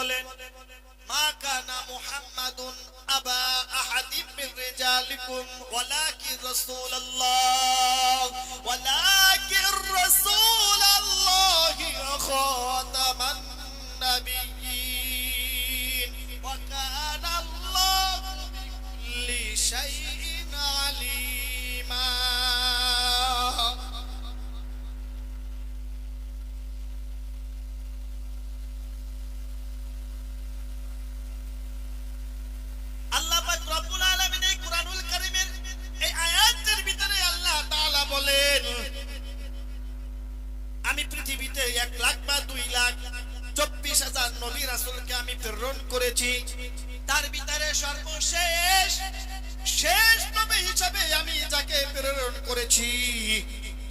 বলেন মা কানা মুহাম্মাদুন আবা আহাদিম মিন রিজালিকুম ওয়ালাকিন রাসূলুল্লাহ ওয়ালাকিন রাসূলুল্লাহ ওয়া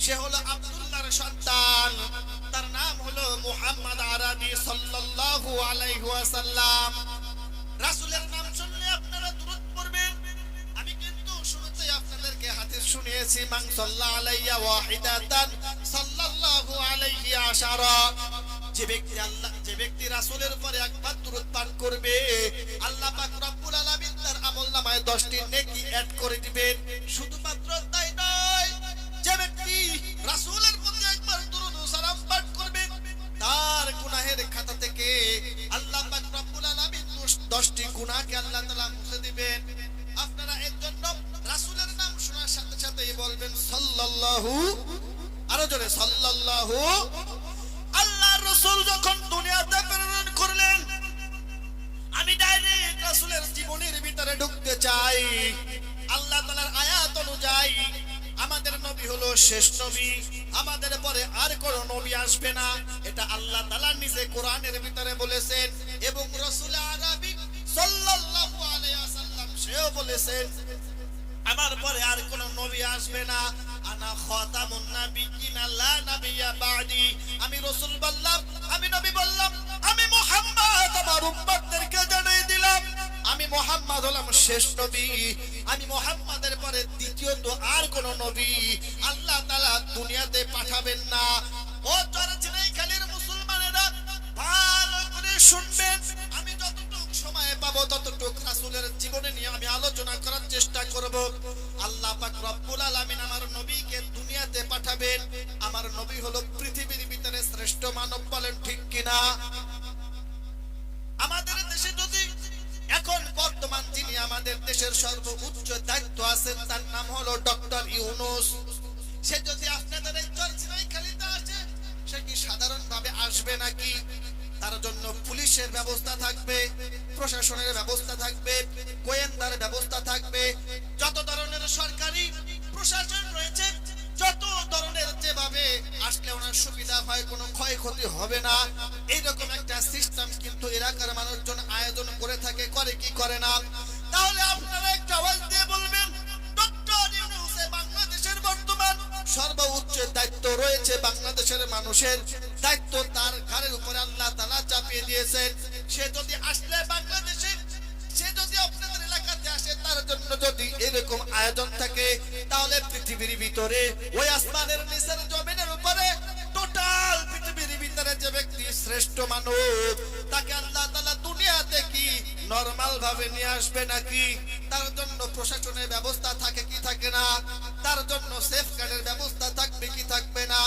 সে হলো আব্দুল্লাহর সন্তান। তার নাম হলো মুহাম্মদ আরবি সাল্লাল্লাহু আলাইহি ওয়াসাল্লাম। রাসূলের নাম শুনলে আপনারা দূরত পড়বেন। আমি কিন্তু শুরুতে আপনাদেরকে হাদিস শুনিয়েছি, মান সাল্লা আলাইয়া ওয়াহিদাতান সাল্লাল্লাহু আলাইহি আশারা। যে ব্যক্তি আল্লাহ যে ব্যক্তি রাসূলের উপরে একবার দূরত পাঠ করবে, আল্লাহ পাক রব্বুল আলামিন তার আমলনামায় 10টি নেকি অ্যাড করে দিবেন। শুধুমাত্র গুনাহের খাতা থেকে আল্লাহ পাক রব্বুল আলামিন 10টি গুনাহকে আল্লাহ তাআলা মুছে দিবেন। আপনারা এর জন্য রাসূলের নাম শোনার সাথে সাথেই বলবেন, সাল্লাল্লাহু, আরও জোরে, সাল্লাল্লাহু। আল্লাহর রাসূল যখন দুনিয়াতে প্রেরণ করলেন, আমি ডাইরেক্ট রাসূলের জীবনের ভিতরে ঢুকতে চাই। আল্লাহ তাআলার আয়াত অনুযায়ী আমাদের নবী হলো শেষ নবী। আমাদের পরে আর কোন নবী আসবে না। এটা আল্লাহ তাআলা নিজে কোরআনের ভিতরে বলেছেন এবং রাসূল আরবি সাল্লাল্লাহু আলাইহি সেও বলেছেন, আমার পরে আর কোন নবী আসবে না। আনা খাতামুন নাবিয়িন লা নাবিয়্যা বাদি। আমি রাসূল বললাম, আমি নবী বললাম, আমি মুহাম্মদ, আমার উম্মতদেরকে দিলাম আমি মুহাম্মদ হলাম শেষ নবী। আমি মুহাম্মাদের পরে দ্বিতীয় তো আর কোন নবী। আল্লাহ তাআলা দুনিয়াতে পাঠাবেন না। ও চরচিনাই খালির মুসলমানেরা, ভালো করে শুনবেন। আমি যতটুকু সময় পাবো, ততটুকু রাসূলের জীবনে নিয়ে আমি আলোচনা করার চেষ্টা করব। আল্লাহ পাক রব্বুল আলামিন আমার নবীকে দুনিয়াতে পাঠাবেন। আমার নবী হলো পৃথিবীর ভিতরে শ্রেষ্ঠ মানব বলেন ঠিক কিনা? দেশের সর্বোচ্চ দায়িত্ব আছেন তার নাম হলো ডক্টর ইউনুস। সে যদি আপনাদের এই চরচিনাই খালিতে আসে, সে কি সাধারণভাবে আসবে নাকি? তার জন্য পুলিশের ব্যবস্থা থাকবে, প্রশাসনের ব্যবস্থা থাকবে, গোয়েন্দার ব্যবস্থা থাকবে। যত ধরনের সরকারি প্রশাসন রয়েছে, যত ধরনের যেভাবে আসলে ওনার সুবিধা হয়, কোনো ক্ষয়ক্ষতি হবে না। এইরকম একটা সিস্টেম কিন্তু এলাকার মানুষজন আয়োজন করে থাকে, করে কি করে না? তাহলে মানুষের দায়িত্ব তার ঘাড়ের উপরে আল্লাহ তাআলা চাপিয়ে দিয়েছেন। সে যদি আসলে বাংলাদেশে, সে যদি আপনাদের এলাকাতে আসে, তার জন্য যদি এরকম আয়োজন থাকে, তাহলে পৃথিবীর ভিতরে ওই আসমানের নিচের জমিনের উপরে টোটাল পৃথিবীর ভিতরে যে ব্যক্তি শ্রেষ্ঠ তাকে আল্লাহ তাআলা দুনিয়াতে কি নরমাল ভাবে নিয়ে আসবে নাকি? তার জন্য প্রশাসনের ব্যবস্থা থাকে কি থাকে না? তার জন্য সেফ গার্ডের ব্যবস্থা থাকবে কি থাকবে না?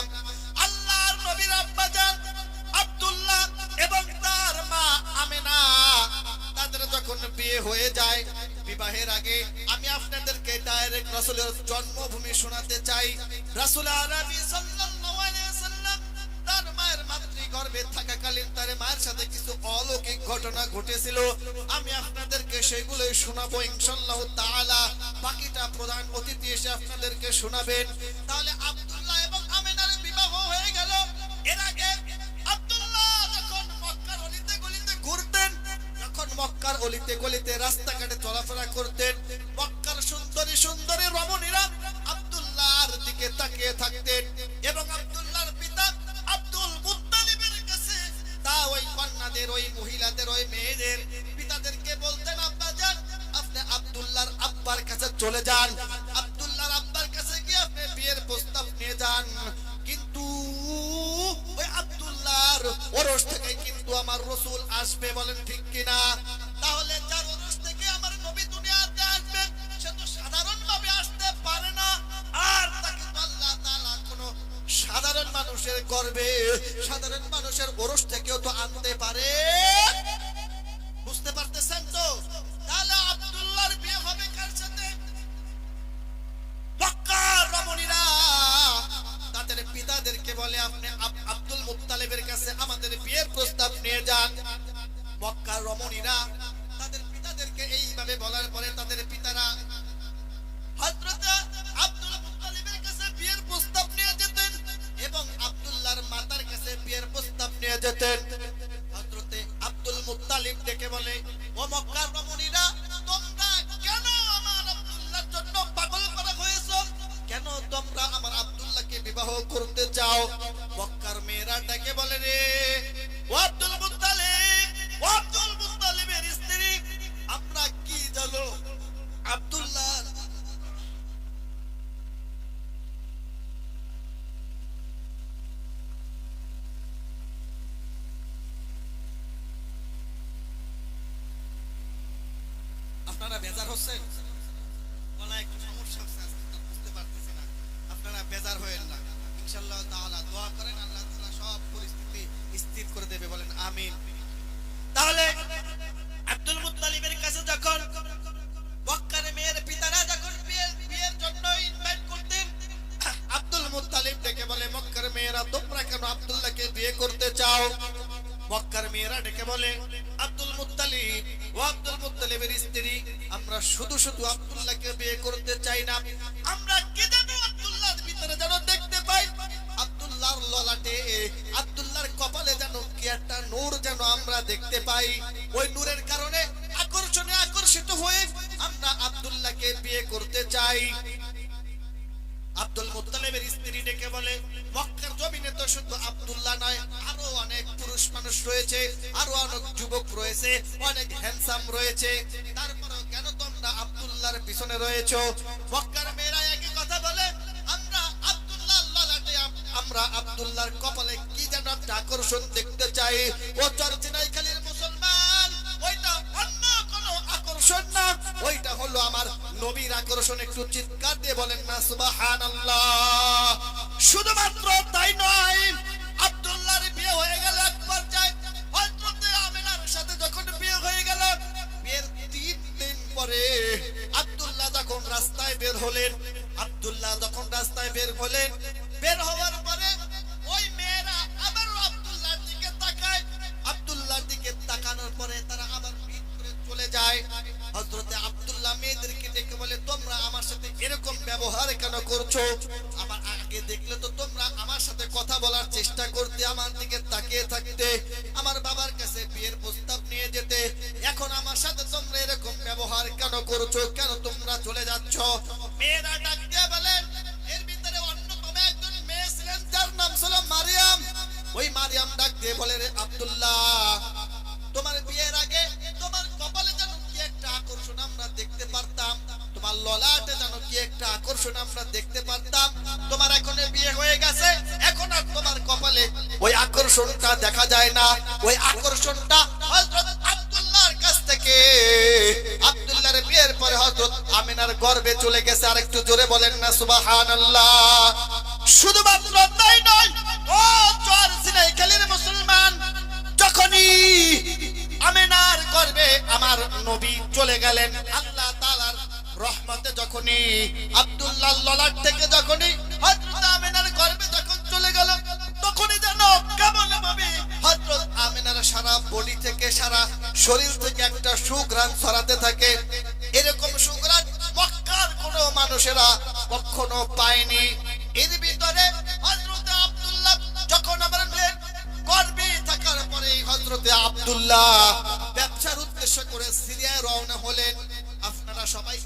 নবীর আব্বা জান আব্দুল্লাহ এবং তার মা আমেনা, তাদের যখন বিয়ে হয়ে যায় বিবাহের আগে, আমি আপনাদেরকে ডাইরেক্ট রাসূলের জন্মভূমি শোনাতে চাই। রাসূল আরবি সাল্লাল্লাহু আলাইহি ওয়াসাল্লাম তার মায়ের মাতৃগর্ভে থাকাকালীন তার মায়ের সাথে কিছু অলৌকিক ঘটনা ঘটেছিল। আমি আপনাদেরকে সেগুলোই শোনাবো ইনশাআল্লাহ তাআলা। বাকিটা প্রধান অতিথি এসে আপনাদেরকে শোনাবেন। তাহলে অলিতে গলিতে রাস্তাঘাটে চলাফেরা করতেন। মক্কার সুন্দরী সুন্দরী রমণীরা আব্দুল্লাহর দিকে তাকিয়ে থাকতেন এবং আব্দুল্লাহর পিতা আব্দুল মুত্তালিবের কাছে তা ওই কন্যাদের, ওই মহিলাদের, ওই মেয়েদের পিতাদেরকে বলতেন, আব্বা যান, আপনি আব্দুল্লাহর আব্বার কাছে চলে যান। আব্দুল্লাহর আব্বার কাছে গিয়ে আপনি বিয়ের প্রস্তাব নিয়ে যান। কিন্তু ওই আব্দুল্লাহর ওরস থেকে কিন্তু আমার রসুল আসবে বলেন ঠিক কিনা? পিতাদেরকে বলার পরে তাদের পিতারা বেজার হচ্ছে? আপনারা বেজার হয়েন না। ইনশাআল্লাহ তাআলা দোয়া করেন, আল্লাহ তাআলা সব পরিস্থিতি স্থির করে দেবে, বলেন আমিন। তাহলে আব্দুল মুত্তালিবের কাছে যখন মক্কার মেয়ের পিতারা যখন বিয়ের জন্য ইনভাইট করতেন, আব্দুল মুত্তালিব ডেকে বলে, মক্কার মেয়েরা, তোমরা কেন আব্দুল্লাহকে বিয়ে করতে চাও? মক্কার মেয়েরা ডেকে বলে, আব্দুল মুত্তালিব, ও আব্দুল মুত্তালিবের স্ত্রী। আমরা শুধু শুধু আব্দুল্লাহকে বিয়ে করতে চাই না। আমরা কে যেন আব্দুল্লাহর ভিতরে যেন দেখতে পাই। আব্দুল্লাহর ললাটে, আব্দুল্লাহর কপালে যেন কি একটা নূর যেন আমরা দেখতে পাই। ওই নূরের কারণে আকর্ষণে আকর্ষিত হয়ে আমরা আব্দুল্লাহকে বিয়ে করতে চাই। আব্দুল মুত্তালিবের স্ত্রী ডেকে বলে, মক্কার জমিনে তো শুধু আব্দুল্লাহ নয়, আরও অনেক পুরুষ মানুষ রয়েছে, আরও অনেক যুবক রয়েছে, অনেক হ্যান্ডসাম রয়েছে। তারপরেও কেন তোমরা আব্দুল্লাহর পিছনে রয়েছো? মক্কার মেয়েরা একই কথা বলে, আমরা আব্দুল্লাহ ললাটে আমরা আব্দুল্লাহর কপালে কি যেন একটা আকর্ষণ দেখতে চাই। ও চরচিনাই খালির মুসলমান, ওইটা অন্য কোনো আকর্ষণ না, ওইটা হলো আমার নবীর আকর্ষণ একটু চিৎকার দিয়ে বলেন, না, সুবহানাল্লাহ। শুধুমাত্র তাই নয়, আব্দুল্লাহর বিয়ে হয়ে গেল এক পর্যায়ে। আমিনার সাথে যখন বিয়ে হয়ে গেল, বিয়ের তিন দিন পরে আব্দুল্লাহ যখন রাস্তায় বের হলেন, আব্দুল্লাহ যখন রাস্তায় বের হলেন, বের হওয়ার পরে ওই মেয়েরা আবার আব্দুল্লাহর দিকে তাকায়। আব্দুল্লাহর দিকে তাকানোর পরে তারা আবার চলে যায়। এরকম ব্যবহার কেন করছ? আমার আগে দেখলে তো তোমরা আমার সাথে কথা বলার চেষ্টা করতে, আমার দিকে তাকিয়ে থাকতে, আমার বাবার কাছে বিয়ের প্রস্তাব নিয়ে যেতে। এখন আমার সাথে তোমরা এরকম ব্যবহার কেন করছ? কেন তোমরা চলে যাচ্ছ? মেয়েরা ডাক দিয়ে বলেন, এর ভিতরে অন্যতম একজন মেয়ে ছিলেন, যার নাম ছিল মারিয়াম। ওই মারিয়াম ডাক দিয়ে বলে, রে আব্দুল্লাহ তোমার ললাটে যেন কি একটা আকর্ষণ আমরা দেখতে পারতাম। তোমার এখন বিয়ে হয়ে গেছে, এখন আর তোমার কপালে ওই আকর্ষণটা দেখা যায় না। ওই আকর্ষণটা কাছ থেকে। আব্দুল্লাহর বিয়ের পরে আমিনার গর্ভে চলে গেছে। আর একটু জোরে বলেন না, সুবহানাল্লাহ। শুধুমাত্র ললাট থেকে যখনই হযরত আমেনার গর্বে যখন চলে গেল, তখনই যেন কেমন ভাবে হযরত আমেনার সারা বডি থেকে, সারা শরীর থেকে একটা সুঘ্রাণ ছড়াতে থাকে। এরকম সুঘ্রাণ মক্কার কোনো মানুষেরা কখনো পায়নি। এর ভিতরে হযরত আব্দুল্লাহ যখন আমার গর্বে থাকার পরে হযরতে আব্দুল্লাহ ব্যবসার উদ্দেশ্য করে সিরিয়ায় রওনা হলেন। আপনারা সবাই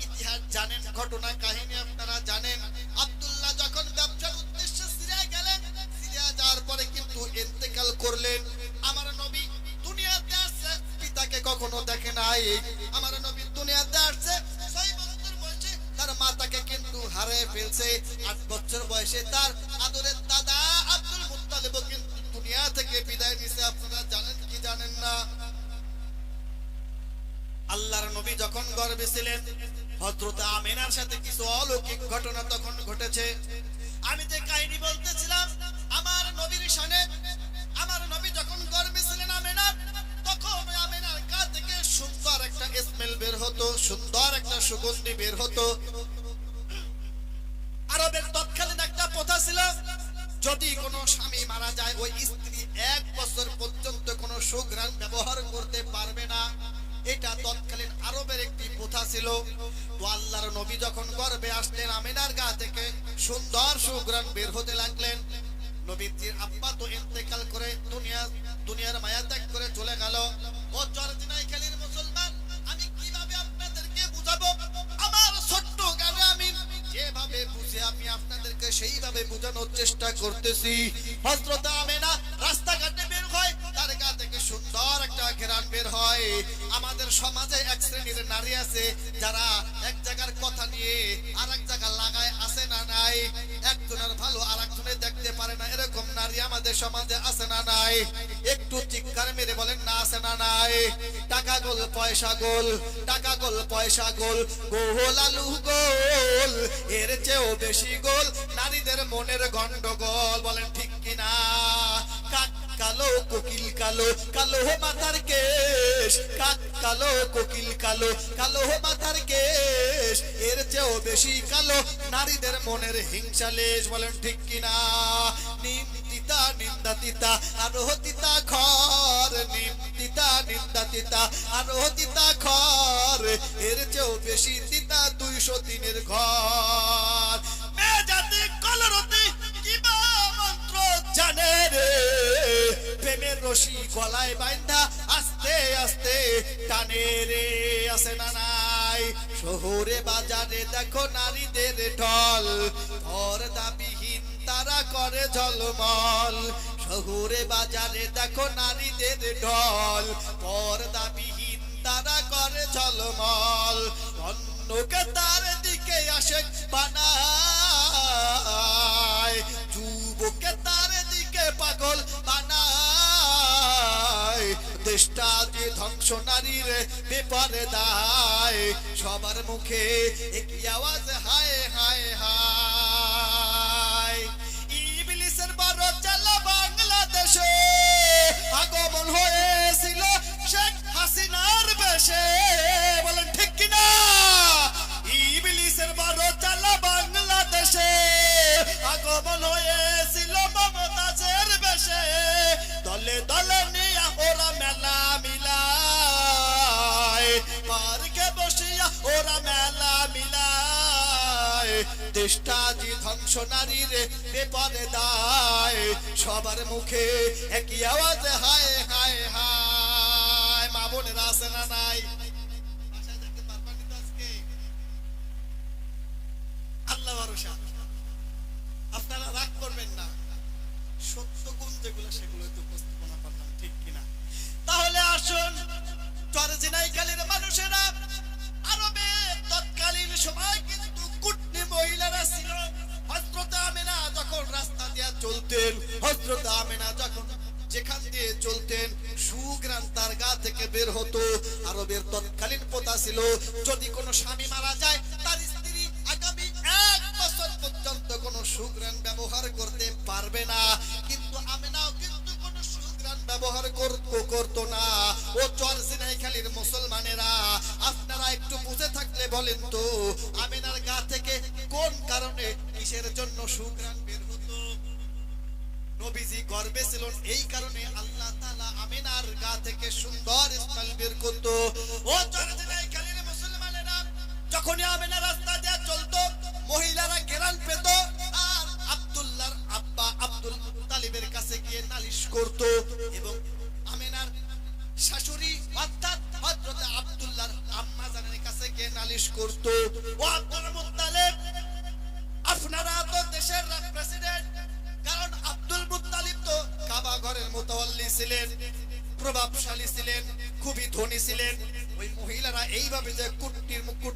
জানেন ঘটনা, কাহিনী আপনারা জানেন। আব্দুল্লাহ যখন ব্যবসার উদ্দেশ্যে সিরিয়ায় গেলেন, সিরিয়া যাওয়ার পরে কিন্তু ইন্তেকাল করলেন। আমার নবী দুনিয়াতে আসছে, পিতাকে কখনো দেখে নাই। আমার নবী দুনিয়াতে আসছে তার মাতাকে কিন্তু হারিয়ে ফেলছে। আট বছর বয়সে তার আদরের দাদা আব্দুল মুত্তালিবও কিন্তু দুনিয়া থেকে বিদায় নিছে। আপনারা জানেন কি জানেন না? আল্লাহর নবী যখন গর্বে ছিলেন, হযরত আমিনার সাথে কিছু অলৌকিক ঘটনা তখন ঘটেছে। আমি যে কাহিনী বলতেছিলাম, আমার নবীর শানে আমার নবী যখন গর্বে ছিলেন আমিনার ব্যবহার করতে পারবে না। এটা তৎকালীন আরবের একটি প্রথা ছিল। তো আল্লাহর নবী যখন গর্বে আসলেন, আমিনার গা থেকে সুন্দর সুঘ্রাণ বের হতে লাগলেন। নবীজির আব্বা তো ইন্তেকাল করে দুনিয়া, দুনিয়ার মায়া ত্যাগ করে চলে গেল। ও চরদিনাই খেলির মুসলমান, আমি কীভাবে আপনাদেরকে বুঝাবো? আমার ছোট্ট গানে আমি যেভাবে বুঝে আমি আপনাদেরকে সেইভাবে বোঝানোর চেষ্টা করতেছি। হযরত আমেনা রাস্তাঘাটে বের হয়, তার গা থেকে সুন্দর একটা ঘেরান বের হয়। আমাদের সমাজে এক শ্রেণির নারী আছে, যারা এক জায়গার কথা নিয়ে আর এক জায়গা লাগায়, আছে না নাই? একজনের ভালো আর একজনের দেখতে পারে না, এরকম নারী আমাদের সমাজে আছে না নাই? একটু চিৎকার মেরে বলেন, না, আছে না নাই? টাকা গোল, পয়সা গোল, টাকা গোল, পয়সা গোল গোল আলু গোল, এর চেয়েও বেশি গোল। নারীদের মনের গন্ডগোল, বলেন, ঠিক কিনা? কালো, কোকিল কালো কালো মাথার কেশ কালো, কোকিল কালো কালো মাথার কেশ। এর চেয়েও বেশি কালো নারীদের মনের হিংসা লেশ, বলেন ঠিক কিনা? নিম তিতা, নিন্দা তিতা আরও তিতা খর। নিম তিতা, নিন্দা তিতা আরও তিতা খর। এর চেয়েও বেশি তিতা দুইশো দিনের ঘর। রশি গলায় বাইন্ধা আস্তে আস্তে, টানে রে আসে না নাই। শহরে বাজারে দেখো নারীদের ঢল, পর্দাবিহীন তারা করে ঝলমল। শহরে বাজারে দেখো নারীদের ঢল, পর্দাবিহীন তারা করে ঝলমল। অন্যকে তার বেপারে দায় সবার মুখে একই আওয়াজ হায়। দেশটা যে ধ্বংস নারীর বেপরে দায়, সবার মুখে একই আওয়াজ, হায় হায় হায়। মা বোনেরা আছে না নাই? চলতেন। হজরত আমেনা যখন যেখান দিয়ে চলতেন সুগ্রান তার গা থেকে বের হতো। আরবের তৎকালীন প্রথা ছিল, যদি কোনো স্বামী মারা যায়, তার স্ত্রী আগামী এক বছর পর্যন্ত কোনো সুগ্রান ব্যবহার করতে পারবে না। কিন্তু আমেনাও কিন্তু কোনো সুগ্রান ব্যবহার করতো করতো না। ও চরসিনাই খালির মুসলমানেরা, আপনারা একটু বুঝে থাকলে বলেন তো, আমেনার গা থেকে কোন কারণে কিসের জন্য সুগ্রান নবীজি গর্বে ছিলেন এই কারণে আল্লাহ তাআলা আমিনার গা থেকে সুন্দর স্মেল বের করতো। ও চরদিনাই কালীর মুসলমানেরা, যখনই আমিনা রাস্তা দিয়ে চলতো, মহিলারা গেরান পেত আর আব্দুল্লাহর আব্বা আব্দুল তালিবের কাছে গিয়ে নালিশ করত এবং আমিনার শাশুড়ি অর্থাৎ হযরত আব্দুল্লাহর আম্মা জানের কাছে গিয়ে নালিশ করত, ও আব্দুল মুত্তালিব, আপনারা তো দেশের প্রেসিডেন্ট ঘরের ছিলেন প্রভাবশালী ছিলেন খুবই ধনী ছিলেন। ওই মহিলারা এইভাবে যে কুট্টির কুট্টির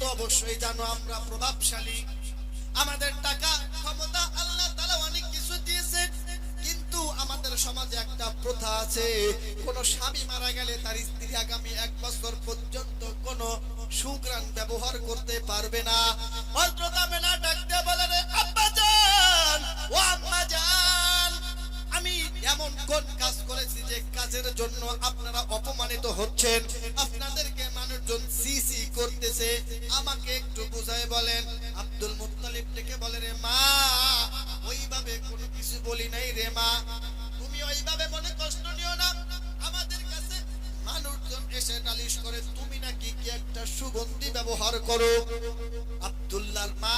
তো অবশ্যই জানো আমরা প্রভাবশালী। আমাদের টাকা, ক্ষমতা আল্লাহ তাআলা অনেক কিছু দিয়েছে, কিন্তু আমাদের সমাজে একটা প্রথা আছে, কোন স্বামী মারা গেলে তার স্ত্রী আগামী এক বছর পর্যন্ত কোন সুগ্রাণ ব্যবহার করতে পারবে না। আমেনা ডাকতে বলে রে ও আমি এমন কোন কাজ করেছি যে কাজের জন্য আপনারা অপমানিত হচ্ছেন? করতেছে আমাকে একটু বুঝায় বলেন। আব্দুল মুত্তালিব ডেকে বলে, রে মা, ওইভাবে কোনো কিছু বলি নাই রে মা। তুমি ওইভাবে মনে কষ্ট নিও না। আমাদের কাছে মানুষজন এসে নালিশ করে, তুমি নাকি কি একটা সুগন্ধি ব্যবহার করো? আব্দুল্লাহর মা,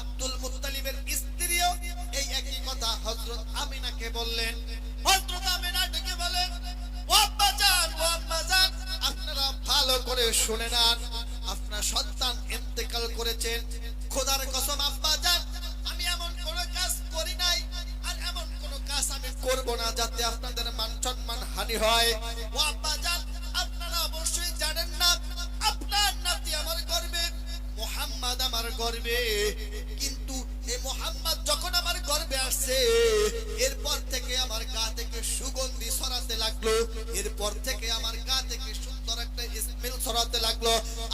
আব্দুল মুত্তালিবের স্ত্রীও এই একই কথা হযরত আমিনাকে বললেন। হযরত আমিনা ডেকে বলেন, ও আব্বা জান, ও আম্মা জান, আপনারা ভালো করে শুনে নেন। ইন্তেকাল করেছেন খোদার কসম, আব্বা জান, আমি এমন কোন কাজ করি নাই আর এমন কোন কাজ আমি করব না যাতে আপনাদের মান সম্মান হানি হয়। ও আব্বা জান, আপনারা অবশ্যই জানেন না, আপনার নাতি আমার গর্বে, মোহাম্মদ আমার গর্বে। কিন্তু এই মোহাম্মদ যখন আমার গর্বে আসছে, এরপর থেকে আমার গা থেকে সুগন্ধি ছড়াতে লাগল, এরপর থেকে আমার গা থেকে সুন্দর একটা স্মেল ছড়াতে লাগল।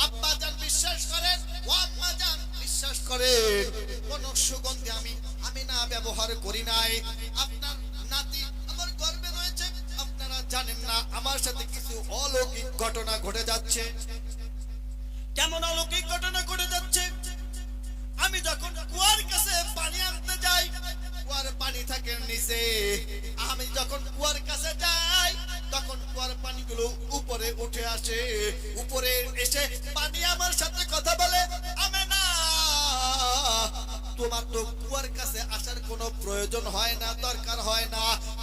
আব্বা জান, বিশ্বাস করেন কোন সুগন্ধি আমি আমি না ব্যবহার করি নাই। আপনার নাতি আমার গর্বে রয়েছে। আপনারা জানেন না, আমার সাথে কিছু অলৌকিক ঘটনা ঘটে যাচ্ছে। কেমন অলৌকিক ঘটনা ঘটে যাচ্ছে? আমি যখন কুয়ার কাছে পানি আনতে যাই, কুয়ার পানি থাকে নিচে। আমি যখন কুয়ার কাছে যাই, তখন কুয়ার পানিগুলো উপরে উঠে আসে। উপরে এসে পানি আমার সাথে তোমার তো কুয়ার কাছে আসার কোনো প্রয়োজন হয় না, দরকার হয় না।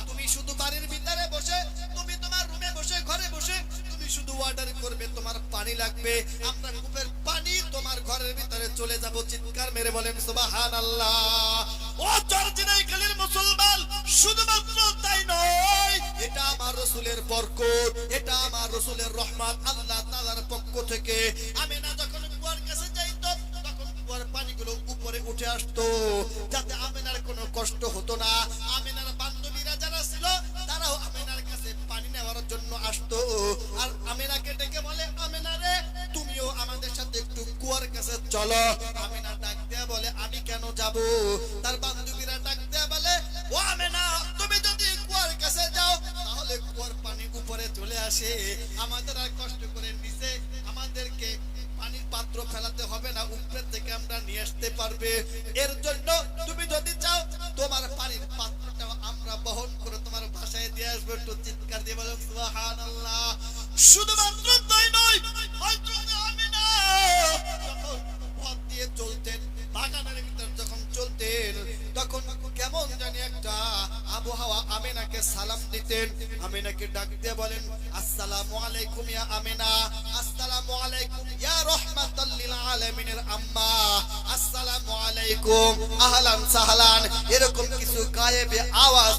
তুমি শুধু বাড়ির ভিতরে বসে, তুমি তোমার রুমে বসে, ঘরে বসে, তুমি শুধু অর্ডার করবে, তোমার পানি লাগবে। আমরা কূপের পানি তোমার ঘরের ভিতরে চলে যাব, চিৎকার মেরে বলেন সুবাহান আল্লাহ ও চরচিনাই খালির মুসলমান, শুধুমাত্র তাই নয়, এটা আমার রসুলের বরকত, এটা আমার রসুলের রহমান আল্লাহ তাআলার পক্ষ থেকে। উঠে আসতো। যাতে আমেনার কোনো কষ্ট হতো না। আমেনার বান্ধবীরা যারা ছিল, তারাও আমেনার কাছে পানি নেওয়ার জন্য আসতো। আর আমেনাকে ডেকে বলে আমেনা রে তুমিও আমাদের সাথে একটু কুয়ার কাছে চলো। আমেনা ডাক দেয়া বলে, আমি কেন যাব? তার বান্ধবীরা ডাক দেয়া বলে, ও আমেনা, তুমি যদি কুয়ার কাছে যাও, তাহলে কুয়ার পানি উপরে চলে আসে। আমাদের আর কষ্ট পাত্র ফেলাতে হবে না উপরে থেকে আমরা নিয়ে আসতে পারবে। এর জন্য তুমি যদি চাও, তোমার পানির পাত্রটাও আমরা বহন করে তোমার বাসায় দিয়ে আসব। একটু চিৎকার দিয়ে বলো সুবহানাল্লাহ। শুধুমাত্র তাই নয় আমিনাকে সালাম দিতেন। আমিনাকে ডাক দিয়ে বলেন, আসসালামু আলাইকুম ইয়া আমিনা এরকম কিছু আওয়াজ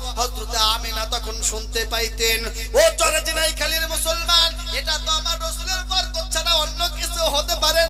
তখন শুনতে পাইতেন। মুসলমান, এটা তো আমার রাসূলের বরকত ছাড়া অন্য কিছু হতে পারে